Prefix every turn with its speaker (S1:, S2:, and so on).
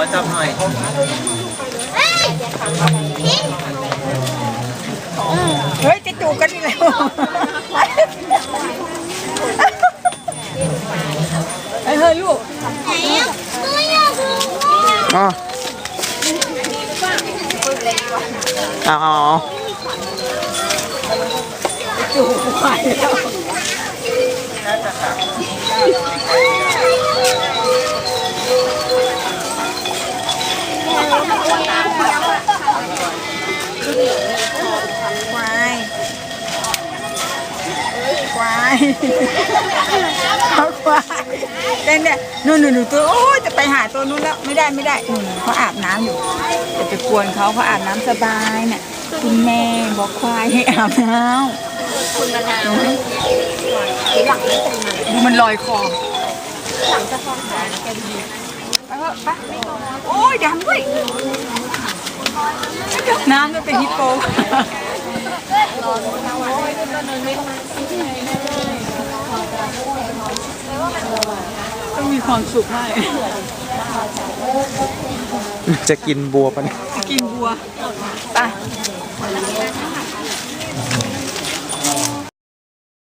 S1: อจับหน่อย
S2: เฮ้ยจะจูบกันอีกแล้วไอ้เฮ้ยลูก
S3: อ๋อเอาเอาเอา
S2: จูบไปแล้วควายเขาควายเต้นเนี่ยนู่นนู่นนู่นตัวโอ้ยจะไปหาตัวนู้นแล้วไม่ได้ไม่ได้นู่นเขาอาบน้ำอยู่จะไปกวนเขาเขาอาบน้ำสบายน่ะคุณแม่บอกควายให้อาบน้ำคุณมันดูมันลอยคอหลังจะฟองขาแกดีไปเถอะไปโอ้ยดังด้วยน้ำจะเป็นฮิปโป ต้องมีความสุขมาก
S3: จะกินบัวปะเนี่ย
S2: กินบัวไป